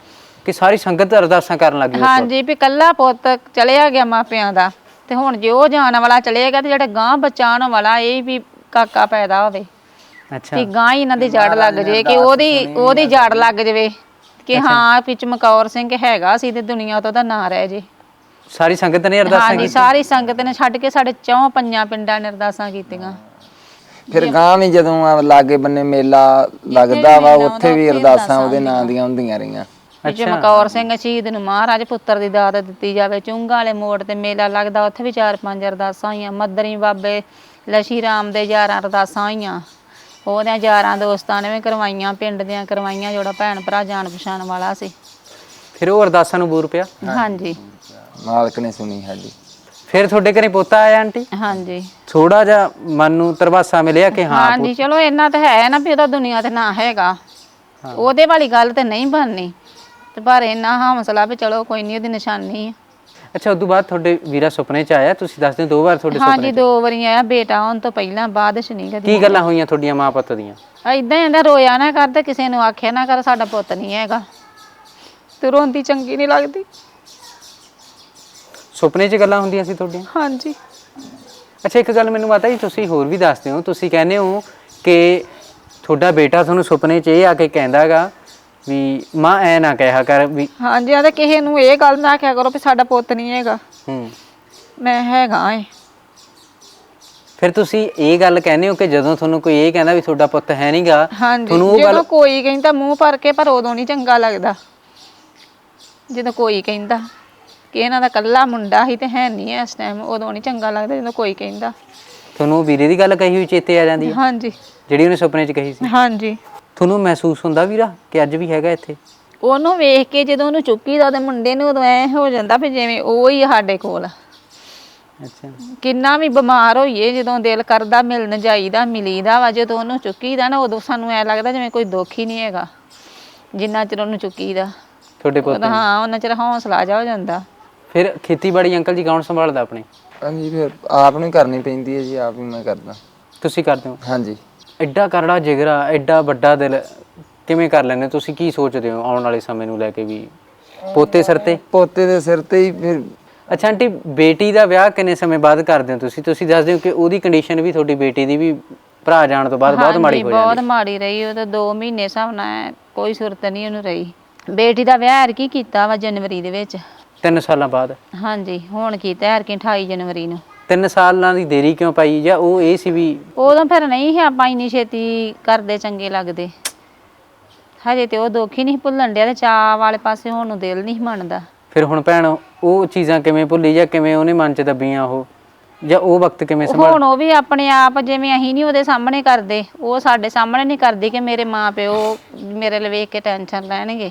ਕਿ ਸਾਰੀ ਸੰਗਤ ਅਰਦਾਸਾਂ ਕਰਨ ਲੱਗੀ ਉਸ ਵਕਤ? ਹਾਂਜੀ ਵੀ ਕੱਲਾ ਪੁੱਤ ਚਲਿਆ ਗਿਆ ਮਾਪਿਆਂ ਦਾ। ਤੇ ਹੁਣ ਜੇ ਉਹ ਜਾਣ ਵਾਲਾ ਚਲੇਗਾ ਤੇ ਜਿਹੜਾ ਗਾਂ ਬਚਾਉਣ ਵਾਲਾ ਇਹ ਵੀ ਕਾਕਾ ਪੈਦਾ ਹੋਵੇ। ਅੱਛਾ। ਕਿ ਗਾਂ ਹੀ ਇਹਨਾਂ ਦੀ ਜੜ ਲੱਗ ਜੇ ਕਿ ਉਹਦੀ ਉਹਦੀ ਜੜ ਲੱਗ ਜਵੇ। ਕਿ ਹਾਂ ਵੀ ਚਮਕੌਰ ਸਿੰਘ ਹੈਗਾ ਸੀ ਤੇ ਦੁਨੀਆ ਤੋਂ ਉਹਦਾ ਨਾਂ ਰਹਿ ਜੇ। ਸਾਰੀ ਸੰਗਤ ਨੇ ਅਰਦਾਸਾਂ ਹਾਂਜੀ ਸਾਰੀ ਸੰਗਤ ਨੇ ਛੱਡ ਕੇ ਸਾਡੇ ਚੌਂ ਪੰਜਾਂ ਪਿੰਡਾਂ ਨੇ ਅਰਦਾਸਾਂ ਕੀਤੀਆਂ। ਫਿਰ ਗਾਂ ਵੀ ਜਦੋਂ ਆ ਲਾਗੇ ਬੰਨੇ ਮੇਲਾ ਲੱਗਦਾ ਵਾ ਉੱਥੇ ਵੀ ਅਰਦਾਸਾਂ ਉਹਦੇ ਨਾਂ ਦੀਆਂ ਹੁੰਦੀਆਂ ਰਹੀਆਂ। ਚਮਕੌਰ ਸਿੰਘ ਸ਼ਹੀਦ ਨੂੰ ਮਹਾਰਾਜ ਪੁੱਤਰ ਦੀ ਦਾਤ ਦਿੱਤੀ ਜਾਵੇ ਚੁੰਗਾ ਵਾਲੇ ਮੋੜ ਤੇ ਮੇਲਾ ਲੱਗਦਾ ਉੱਥੇ ਵੀ ਚਾਰ ਪੰਜ ਅਰਦਾਸਾਂ ਹੋਈਆਂ। ਮੱਦਰੀ ਬਾਬੇ ਲਸ਼ੀ ਰਾਮ ਦੇ ਯਾਰਾਂ ਅਰਦਾਸਾਂ ਹੋਈਆਂ। ਉਹਦਿਆਂ ਯਾਰਾਂ ਦੋਸਤਾਂ ਨੇ ਵੀ ਕਰਵਾਈਆਂ ਪਿੰਡ ਦੀਆਂ ਕਰਵਾਈਆਂ ਜਿਹੜਾ ਭੈਣ ਭਰਾ ਜਾਣ ਪਛਾਣ ਵਾਲਾ ਸੀ। ਫਿਰ ਉਹ ਅਰਦਾਸਾਂ ਨੂੰ ਬੂਰ ਪਿਆ? ਹਾਂਜੀ। ਮਾਲਕ ਨੇ ਸੁਣੀ ਸਾਡੀ। ਫਿਰ ਤੁਹਾਡੇ ਘਰੇ ਪੋਤਾ ਆਇਆ ਆਂਟੀ? ਹਾਂਜੀ। ਥੋੜਾ ਜਿਹਾ ਮਨ ਨੂੰ ਤਰਵਾਸਾ ਮਿਲਿਆ ਕਿ ਹਾਂ ਹਾਂਜੀ ਚਲੋ ਇੰਨਾ ਤਾਂ ਹੈ ਨਾ ਵੀ ਉਹਦਾ ਦੁਨੀਆ ਤੇ ਨਾ ਹੈਗਾ। ਉਹਦੇ ਵਾਲੀ ਗੱਲ ਤੇ ਨਹੀਂ ਬਣਨੀ। ਤੇ ਪਰ ਇੰਨਾ ਹੌਸਲਾ ਵੀ ਚਲੋ ਕੋਈ ਨਹੀਂ ਉਹਦੀ ਨਿਸ਼ਾਨੀ ਹੈ ਅੱਛਾ ਉਦੋਂ ਬਾਅਦ ਤੁਹਾਡੇ ਵੀਰਾ ਸੁਪਨੇ ਚ ਆਇਆ? ਤੁਸੀਂ ਦੱਸਦੇ ਦੋ ਵਾਰ ਤੁਹਾਡੇ ਹਾਂਜੀ ਸੁਪਨੇ ਦੋ ਵਾਰੀ ਆਇਆ ਬੇਟਾ ਹੋਣ ਤੋਂ ਪਹਿਲਾਂ ਬਾਅਦ ਚ ਨਹੀਂ ਕਦੀ ਕੀ ਗੱਲਾਂ ਹੋਈਆਂ ਤੁਹਾਡੀਆਂ ਮਾਂ ਪੁੱਤ ਦੀਆਂ ਐਦਾਂ ਹੀ ਆਂਦਾ ਰੋਇਆ ਨਾ ਕਰ ਤੇ ਕਿਸੇ ਨੂੰ ਆਖਿਆ ਨਾ ਕਰ ਸਾਡਾ ਪੁੱਤ ਨਹੀਂ ਹੈਗਾ। ਤੇ ਰੋਂਦੀ ਚੰਗੀ ਨਹੀਂ ਲੱਗਦੀ। ਸੁਪਨੇ 'ਚ ਗੱਲਾਂ ਹੁੰਦੀਆਂ ਸੀ ਤੁਹਾਡੀਆਂ? ਹਾਂਜੀ। ਅੱਛਾ ਇੱਕ ਗੱਲ ਮੈਨੂੰ ਪਤਾ ਜੀ ਤੁਸੀਂ ਹੋਰ ਵੀ ਦੱਸਦੇ ਹੋ ਤੁਸੀਂ ਕਹਿੰਦੇ ਹੋ ਕਿ ਤੁਹਾਡਾ ਬੇਟਾ ਤੁਹਾਨੂੰ ਸੁਪਨੇ 'ਚ ਇਹ ਆ ਕੇ ਕਹਿੰਦਾਗਾ ਵੀ ਮਾਂ ਐ ਨਾ ਕਹਿਆ ਕਰ ਵੀ ਹਾਂਜੀ ਆਂਦਾ ਕਿਸੇ ਨੂੰ ਇਹ ਗੱਲ ਨਾ ਆਖਿਆ ਕਰੋ ਵੀ ਸਾਡਾ ਪੁੱਤ ਨਹੀਂ ਹੈਗਾ। ਹੂੰ। ਮੈਂ ਹੈਗਾ ਏ ਫਿਰ ਤੁਸੀਂ ਇਹ ਗੱਲ ਕਹਿੰਦੇ ਹੋ ਕਿ ਜਦੋਂ ਤੁਹਾਨੂੰ ਕੋਈ ਇਹ ਕਹਿੰਦਾ ਵੀ ਤੁਹਾਡਾ ਪੁੱਤ ਹੈ ਨਹੀਂਗਾ ਹਾਂਜੀ ਤੁਹਾਨੂੰ ਉਹ ਜਦੋਂ ਗੱਲ ਕੋਈ ਕਹਿੰਦਾ ਮੂੰਹ ਭਰ ਕੇ ਪਰ ਉਦੋਂ ਨਹੀਂ ਚੰਗਾ ਲੱਗਦਾ। ਜਦੋਂ ਕੋਈ ਕਹਿੰਦਾ। ਕਿ ਇਹਨਾਂ ਦਾ ਕੱਲਾ ਮੁੰਡਾ ਹੀ ਤੇ ਹੈ ਨਹੀਂ ਇਸ ਟਾਈਮ ਉਦੋਂ ਨਹੀਂ ਚੰਗਾ ਲੱਗਦਾ ਜਦੋਂ ਕੋਈ ਕਹਿੰਦਾ। ਤੁਹਾਨੂੰ ਉਹ ਵੀਰੇ ਦੀ ਗੱਲ ਕਹੀ ਹੋਈ ਚੇਤੇ ਆ ਜਾਂਦੀ ਹੈ? ਹਾਂਜੀ। ਜਿਹੜੀ ਉਹਨੇ ਸੁਪਨੇ 'ਚ ਕਹੀ ਸੀ? ਹਾਂਜੀ। ਤੁਹਾਨੂੰ ਮਹਿਸੂਸ ਹੁੰਦਾ ਵੀਰਾ ਕਿ ਅੱਜ ਵੀ ਹੈਗਾ ਇੱਥੇ? ਉਹਨੂੰ ਵੇਖ ਕੇ ਜਦੋਂ ਉਹਨੂੰ ਚੁੱਕੀਦਾ ਤੇ ਮੁੰਡੇ ਨੂੰ ਉਦੋਂ ਐ ਹੋ ਜਾਂਦਾ ਵੀ ਜਿਵੇਂ ਉਹ ਹੀ ਸਾਡੇ ਕੋਲ। ਅੱਛਾ। ਕਿੰਨਾ ਵੀ ਬਿਮਾਰ ਹੋਈਏ ਜਦੋਂ ਦਿਲ ਕਰਦਾ ਮਿਲਣ ਜਾਈਦਾ ਮਿਲੀਦਾ ਵਾ ਜਦੋਂ ਉਹਨੂੰ ਚੁੱਕੀਦਾ ਨਾ ਉਦੋਂ ਸਾਨੂੰ ਐ ਲੱਗਦਾ ਜਿਵੇਂ ਕੋਈ ਦੁੱਖ ਹੀ ਨਹੀਂ ਹੈਗਾ। ਜਿੰਨਾ ਚਿਰ ਉਹਨੂੰ ਚੁੱਕੀਦਾ। ਤੁਹਾਡੇ ਪੁੱਤ ਉਦੋਂ ਹਾਂ ਉਹਨਾਂ ਚਿਰ ਹੌਸਲਾ ਜਾ ਹੋ ਜਾਂਦਾ। ਫਿਰ ਖੇਤੀਬਾੜੀ ਅੰਕਲ ਜੀ ਕੌਣ ਸੰਭਾਲਦਾ ਆਪਣੇ? ਹਾਂਜੀ ਫਿਰ ਆਪ ਨੂੰ ਹੀ ਕਰਨੀ ਪੈਂਦੀ ਹੈ ਜੀ ਆਪ ਹੀ ਮੈਂ ਕਰਦਾ। ਤੁਸੀਂ ਕਰਦੇ ਹੋ? ਹਾਂਜੀ। ਐਡਾ ਕਰੜਾ ਜਿਗਰਾ ਐਡਾ ਵੱਡਾ ਦਿਲ ਕਿਵੇਂ ਕਰ ਲੈਂਦੇ ਹੋ? ਤੁਸੀਂ ਕੀ ਸੋਚਦੇ ਹੋ ਆਉਣ ਵਾਲੇ ਸਮੇਂ ਨੂੰ ਲੈ ਕੇ ਵੀ? ਪੋਤੇ ਸਿਰ ਤੇ? ਪੋਤੇ ਦੇ ਸਿਰ ਤੇ ਹੀ ਫਿਰ ਅੱਛਾ ਆਂਟੀ ਬੇਟੀ ਦਾ ਵਿਆਹ ਕਿੰਨੇ ਸਮੇਂ ਬਾਅਦ ਕਰਦੇ ਹੋ ਤੁਸੀਂ? ਤੁਸੀਂ ਦੱਸਦੇ ਹੋ ਕਿ ਉਹਦੀ ਕੰਡੀਸ਼ਨ ਵੀ ਤੁਹਾਡੀ ਬੇਟੀ ਦੀ ਵੀ ਭਰਾ ਜਾਣ ਤੋਂ ਬਾਅਦ ਬਹੁਤ ਮਾੜੀ ਹਾਂਜੀ, ਹੋ ਬਹੁਤ ਜਾਂਦੀ ਮਾੜੀ ਰਹੀ ਉਹ ਤਾਂ 2 ਮਹੀਨੇ ਹਿਸਾਬ ਨਾਲ ਕੋਈ ਸੁਰਤ ਨਹੀਂ ਉਹਨੂੰ ਰਹੀ। ਬੇਟੀ ਦਾ ਵਿਆਹ ਕੀ ਕੀਤਾ ਵਾ ਜਨਵਰੀ ਦੇ ਵਿੱਚ। ਤਿੰਨ ਸਾਲਾਂ ਬਾਅਦ। ਹਾਂਜੀ ਹੁਣ ਕੀਤਾ ਐਰ ਕੀ 28 ਜਨਵਰੀ ਨੂੰ। ਤਿੰਨ ਸਾਲਾਂ ਦੀ ਦੇਰੀ ਕਿਉਂ ਪਾਈ ਜਾਂ ਉਹ ਇਹ ਸੀ ਵੀ ਉਦੋਂ ਫਿਰ ਨਹੀਂ ਸੀ ਆਪਾਂ ਇੰਨੀ ਛੇਤੀ ਕਰਦੇ ਚੰਗੇ ਲੱਗਦੇ। ਹਜੇ ਤੇ ਉਹ ਦੁੱਖ ਹੀ ਨਹੀਂ ਭੁੱਲਣ ਡਿਆ ਤੇ ਚਾਹ ਵਾਲੇ ਪਾਸੇ ਹੋਣ ਨੂੰ ਦਿਲ ਨਹੀਂ ਮੰਨਦਾ। ਫਿਰ ਹੁਣ ਭੈਣ ਉਹ ਚੀਜ਼ਾਂ ਕਿਵੇਂ ਭੁੱਲੀ ਜਾਂ ਕਿਵੇਂ ਉਹਨੇ ਮਨ 'ਚ ਦੱਬੀਆਂ ਉਹ? ਜਾਂ ਉਹ ਵਕਤ ਕਿਵੇਂ ਸੰਭਾਲ ਹੁਣ ਉਹ ਵੀ ਆਪਣੇ ਆਪ ਜਿਵੇਂ ਅਸੀਂ ਨਹੀਂ ਉਹਦੇ ਸਾਹਮਣੇ ਕਰਦੇ ਉਹ ਸਾਡੇ ਸਾਹਮਣੇ ਨਹੀਂ ਕਰਦੀ ਕਿ ਮੇਰੇ ਮਾਂ ਪਿਓ ਮੇਰੇ ਲਈ ਵੇਖ ਕੇ ਟੈਨਸ਼ਨ ਲੈਣਗੇ।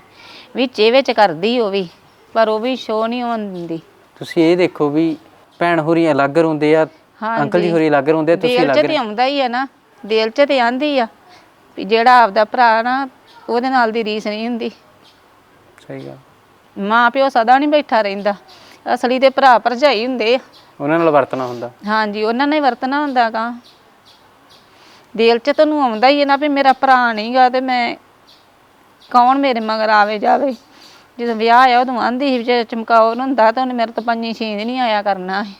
ਵਿੱਚ ਇਹ ਵਿੱਚ ਕਰਦੀ ਉਹ ਵੀ। ਪਰ ਉਹ ਵੀ ਸ਼ੋ ਨਹੀਂ ਹੋਣ ਦਿੰਦੀ। ਤੁਸੀਂ ਇਹ ਦੇਖੋ ਵੀ ਭੈਣ ਹੋਰੀ ਅਲੱਗ ਰੋਂਦੇ ਆ ਅੰਕਲ ਜੀ ਹੋਰੀ ਅਲੱਗ ਰੋਂਦੇ ਆ ਤੁਸੀਂ ਦਿਲ 'ਚ ਅਲੱਗ ਤੇ ਆਉਂਦਾ ਹੀ ਆ ਨਾ। ਦਿਲ 'ਚ ਤੇ ਆਂਦੀ ਆ ਵੀ ਜਿਹੜਾ ਆਪਦਾ ਭਰਾ ਨਾ ਉਹਦੇ ਨਾਲ ਦੀ ਰੀਸ ਨਹੀਂ ਹੁੰਦੀ। ਸਹੀ ਗੱਲ। ਮਾਂ ਪਿਓ ਸਦਾ ਨਹੀਂ ਬੈਠਾ ਰਹਿੰਦਾ। ਅਸਲੀ ਤੇ ਭਰਾ ਭਰਜਾਈ ਹੁੰਦੇ ਆ। ਉਹਨਾਂ ਨਾਲ ਵਰਤਣਾ ਹੁੰਦਾ। ਹਾਂਜੀ ਉਹਨਾਂ ਨੇ ਵਰਤਣਾ ਹੁੰਦਾ ਗਾ। ਦਿਲ 'ਚ ਤੈਨੂੰ ਆਉਂਦਾ ਹੀ ਹੈ ਨਾ ਵੀ ਮੇਰਾ ਭਰਾ ਨਹੀਂਗਾ ਤੇ ਮੈਂ ਕੌਣ ਮੇਰੇ ਮਗਰ ਆਵੇ ਜਾਵੇ ਜਦੋਂ ਵਿਆਹ ਆ ਉਦੋਂ ਆਂਦੀ ਸੀ ਜੇ ਚਮਕਾਉਰ ਹੁੰਦਾ ਤਾਂ ਉਹਨੇ ਮੇਰੇ ਤੋਂ ਪੰਜੀ ਛੀਂਦ ਨਹੀਂ ਆਇਆ ਕਰਨਾ ਸੀ।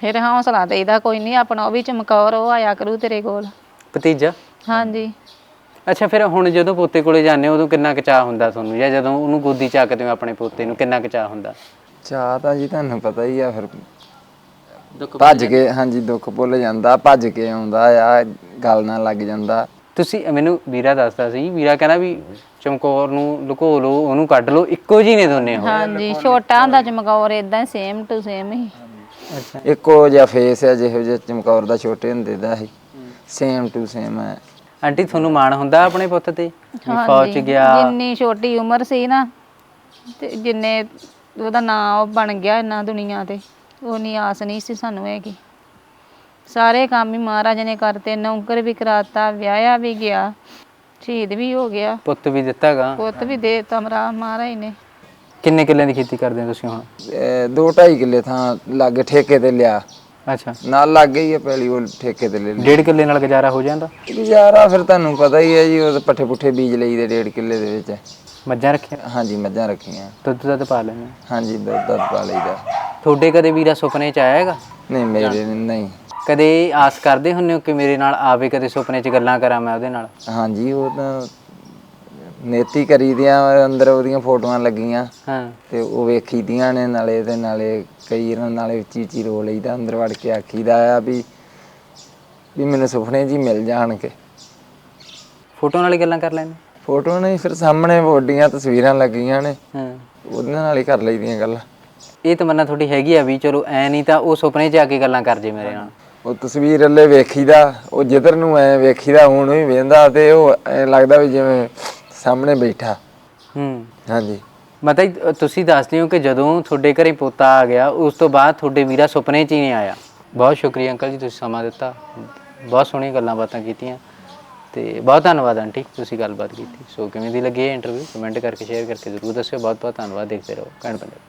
ਫਿਰ ਹੌਸਲਾ ਦੇਈਦਾ ਕੋਈ ਨਹੀਂ ਆਪਣਾ ਉਹ ਵੀ ਚਮਕੌਰ ਉਹ ਆਇਆ ਕਰੂ ਤੇਰੇ ਕੋਲ। ਭਤੀਜਾ? ਹਾਂਜੀ। ਅੱਛਾ ਫਿਰ ਹੁਣ ਜਦੋਂ ਪੋਤੇ ਕੋਲੇ ਜਾਂਦੇ ਹੋ ਉਦੋਂ ਕਿੰਨਾ ਕੁ ਚਾਹ ਹੁੰਦਾ ਤੁਹਾਨੂੰ? ਜਾਂ ਜਦੋਂ ਉਹਨੂੰ ਗੋਦੀ ਚੱਕਦੇ ਹੋ ਆਪਣੇ ਪੋਤੇ ਨੂੰ ਕਿੰਨਾ ਕੁ ਚਾਹ ਹੁੰਦਾ? ਚਾਹ ਤਾਂ ਜੀ ਤੁਹਾਨੂੰ ਪਤਾ ਹੀ ਆ ਫਿਰ ਭੱਜ ਕੇ ਹਾਂਜੀ ਦੁੱਖ ਭੁੱਲ ਜਾਂਦਾ ਭੱਜ ਕੇ ਆਉਂਦਾ ਆ ਗੱਲ ਨਾਲ ਲੱਗ ਜਾਂਦਾ। ਤੁਸੀਂ ਮੈਨੂੰ ਵੀਰਾ ਦੱਸਦਾ ਸੀ ਵੀਰਾ ਕਹਿੰਦਾ ਵੀ ਚਮਕੌਰ ਨੂੰ ਲੁਕੋ ਲਓ ਉਹਨੂੰ ਕੱਢ ਲਓ ਇੱਕੋ ਜੀ ਨੇ ਦੋਨੇ ਉਹ। ਹਾਂਜੀ ਛੋਟਾ ਹੁੰਦਾ ਚਮਕੌਰ ਇਦਾਂ ਸੇਮ ਟੂ ਸੇਮ ਹੀ। ਅੱਛਾ ਇੱਕੋ ਜਿਹਾ ਫੇਸ ਹੈ ਜਿਹੋ ਜਿਹਾ ਚਮਕੌਰ ਦਾ ਛੋਟੇ ਹੁੰਦੇ ਦਾ ਸੀ ਸੇਮ ਟੂ ਸੇਮ ਹੈ ਆਂਟੀ ਤੁਹਾਨੂੰ ਮਾਣ ਹੁੰਦਾ ਆਪਣੇ ਪੁੱਤ ਤੇ? ਵੀ ਫੌਜ ਚ ਗਿਆ। ਜਿੰਨੀ ਛੋਟੀ ਉਮਰ ਸੀ ਨਾ ਤੇ ਜਿੰਨੇ ਉਹਦਾ ਨਾਂ ਉਹ ਬਣ ਗਿਆ ਇੰਨਾ ਦੁਨੀਆ ਤੇ ਉਨੀ ਆਸ ਨਹੀਂ ਸੀ ਸਾਨੂੰ ਹੈਗੀ। ਸਾਰੇ ਕੰਮ ਹੀ ਮਹਾਰਾਜ ਨੇ ਕਰਤੇ ਨੌਕਰ ਵੀ ਕਰਾਤਾ ਵਿਆਹਿਆ ਵੀ ਗਿਆ। ਸ਼ਹੀਦ ਵੀ ਹੋ ਗਿਆ। ਪੁੱਤ ਵੀ ਦਿੱਤਾਗਾ। ਪੁੱਤ ਵੀ ਦੇ ਤਮਰਾ ਮਹਾਰਾਜ ਨੇ। ਕਿੰਨੇ ਕਿੱਲਿਆਂ ਦੀ ਖੇਤੀ ਕਰਦੇ ਹੋ ਤੁਸੀਂ ਹੁਣ? ਇਹ ਦੋ ਢਾਈ ਕਿੱਲੇ ਥਾਂ ਲਾਗੇ ਠੇਕੇ ਤੇ ਲਿਆ। ਅੱਛਾ। ਨਾਲ ਲੱਗੇ ਹੀ ਹੈ ਪਹਿਲੀ ਉਹ ਠੇਕੇ ਤੇ ਲੈ ਲਈ। ਡੇਢ ਕਿੱਲੇ ਨਾਲ ਗੁਜ਼ਾਰਾ ਹੋ ਜਾਂਦਾ? ਗੁਜ਼ਾਰਾ ਫਿਰ ਤੁਹਾਨੂੰ ਪਤਾ ਹੀ ਹੈ ਜੀ ਉਹ ਪੱਠੇ ਪੁੱਠੇ ਬੀਜ ਲਈ ਦੇ ਡੇਢ ਕਿੱਲੇ ਦੇ ਵਿੱਚ। ਮੱਝਾਂ ਰੱਖੀਆਂ? ਹਾਂਜੀ ਮੱਝਾਂ ਰੱਖੀਆਂ। ਦੁੱਧ ਦੁੱਧ ਪਾ ਲੈਂਦੇ ਹੋ। ਹਾਂਜੀ ਦੁੱਧ ਦੁੱਧ ਪਾ ਲਈਦਾ। ਤੁਹਾਡੇ ਕਦੇ ਵੀਰਾ ਸੁਪਨੇ ਚ ਆਇਆ ਹੈਗਾ? ਨਹੀਂ ਮੇਰੇ ਨਹੀਂ। ਕਦੇ ਆਸ ਕਰਦੇ ਹੁੰਨੇ ਹੋ ਕਿ ਮੇਰੇ ਨਾਲ ਆਵੇ ਕਦੇ ਸੁਪਨੇ ਚ ਗੱਲਾਂ ਕਰਾਂ ਮੈਂ ਉਹਦੇ ਨਾਲ? ਹਾਂਜੀ ਉਹ ਤਾਂ ਨੇਤੀ ਕਰੀ ਦੀਆਂ ਅੰਦਰ ਉਹਦੀਆਂ ਫੋਟੋਆਂ ਲੱਗੀਆਂ। ਹਾਂ। ਤੇ ਉਹ ਵੇਖੀ ਦੀਆਂ ਨੇ ਨਾਲੇ ਤੇ ਨਾਲੇ ਕਈ ਇਹਨਾਂ ਨਾਲੇ ਉੱਚੀ ਰੋ ਲਈਦਾ ਅੰਦਰ ਵੜ ਕੇ ਆਖੀਦਾ ਆ ਵੀ ਵੀ ਮੈਨੂੰ ਸੁਪਨੇ ਜੀ ਮਿਲ ਜਾਣਗੇ। ਫੋਟੋ ਨਾਲ ਹੀ ਗੱਲਾਂ ਕਰ ਲੈਂਦੇ? ਫੋਟੋ ਨਹੀਂ ਫਿਰ ਸਾਹਮਣੇ ਵੱਡੀਆਂ ਤਸਵੀਰਾਂ ਲੱਗੀਆਂ ਨੇ। ਹਾਂ। ਉਹਦੇ ਨਾਲ ਹੀ ਕਰ ਲਈਦੀਆਂ ਗੱਲਾਂ। ਇਹ ਤਮੰਨਾ ਤੁਹਾਡੀ ਹੈਗੀ ਆ ਵੀ ਚਲੋ ਐ ਨਹੀਂ ਤਾਂ ਉਹ ਸੁਪਨੇ 'ਚ ਆ ਕੇ ਗੱਲਾਂ ਕਰ ਜੇ ਮੇਰੇ ਨਾਲ। ਉਹ ਤਸਵੀਰ ਅੱਲੇ ਵੇਖੀਦਾ ਉਹ ਜਿੱਧਰ ਨੂੰ ਐ ਵੇਖੀਦਾ ਹੁਣ ਵੀ ਵੇਂਦਾ ਤੇ ਉਹ ਐ ਲੱਗਦਾ ਵੀ ਜਿਵੇਂ ਸਾਹਮਣੇ ਬੈਠਾ। ਹੂੰ। ਹਾਂਜੀ। ਮਤਲਬ ਤੁਸੀਂ ਦੱਸਦੇ ਹੋ ਕਿ ਜਦੋਂ ਤੁਹਾਡੇ ਘਰੇ ਪੋਤਾ ਆ ਗਿਆ ਉਸ ਤੋਂ ਬਾਅਦ ਤੁਹਾਡੇ ਵੀਰਾ ਸੁਪਨੇ 'ਚ ਹੀ ਨਹੀਂ ਆਇਆ। ਬਹੁਤ ਸ਼ੁਕਰੀਆ ਅੰਕਲ ਜੀ ਤੁਸੀਂ ਸਮਾਂ ਦਿੱਤਾ। ਬਹੁਤ ਸੋਹਣੀਆਂ ਗੱਲਾਂ ਬਾਤਾਂ ਕੀਤੀਆਂ। ਤੇ ਬਹੁਤ ਧੰਨਵਾਦ ਆਂਟੀ ਤੁਸੀਂ ਗੱਲਬਾਤ ਕੀਤੀ। ਸੋ ਕਿਵੇਂ ਦੀ ਲੱਗੀ ਇਹ ਇੰਟਰਵਿਊ ਕਮੈਂਟ ਕਰਕੇ ਸ਼ੇਅਰ ਕਰਕੇ ਜ਼ਰੂਰ ਦੱਸਿਓ। ਬਹੁਤ ਬਹੁਤ ਧੰਨਵਾਦ ਦੇਖਦੇ ਰਹੋ। ਕੈਂਡ ਬੰਦੇ